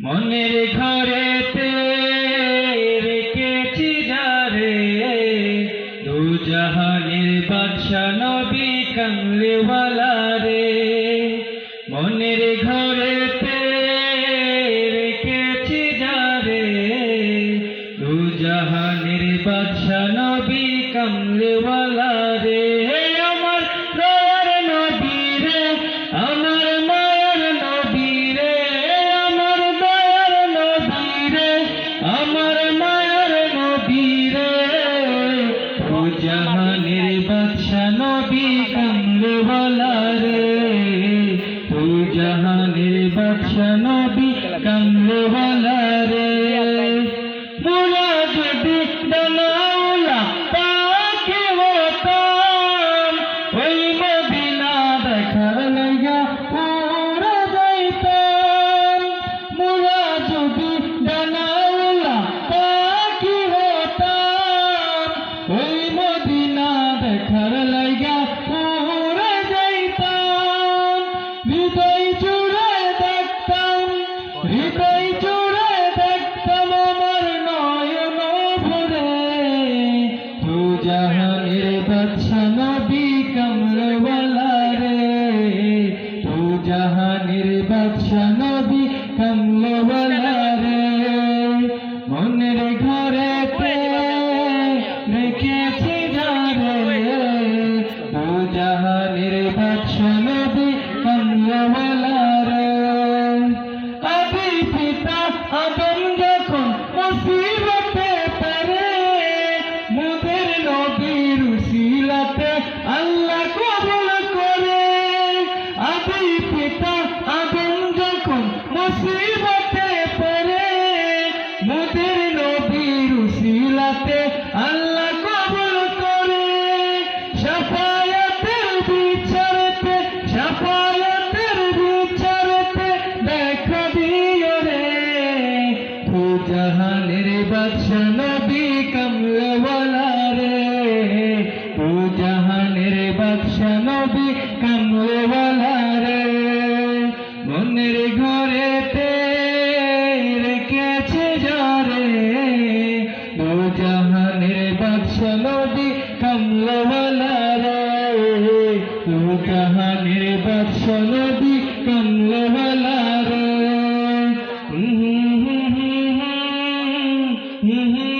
মনের ঘরেতে রেখেছি যারে জাহানের বাদশা নবী কামলেওয়ালা রে বাদশা নবী কামলেওয়ালা রে আমার দয়ার নবী রে, আমার মায়ার নবী রে আমার দয়ার নবী রে, আমার মায়ার নবী রে। ও জাহানের বাদশা নবী কামলেওয়ালা রে, ও জাহানের বাদশা নবী কামলেওয়ালা বাদশা নবী কমলওয়ালা রে তু জাহানের বাদশা নবী কমলওয়ালা রে মনের ঘরেতে রেখেছি যারে তু জাহানের রে বাদশা নবী কমলওয়ালা রে। তু জাহানের বাদশা নবী কমলওয়ালা রে। মনের ঘরেতে রেখেছে যারে। তু জাহানের বাদশা নবী কমলওয়ালা রে। তু জাহানের বাদশা নবী به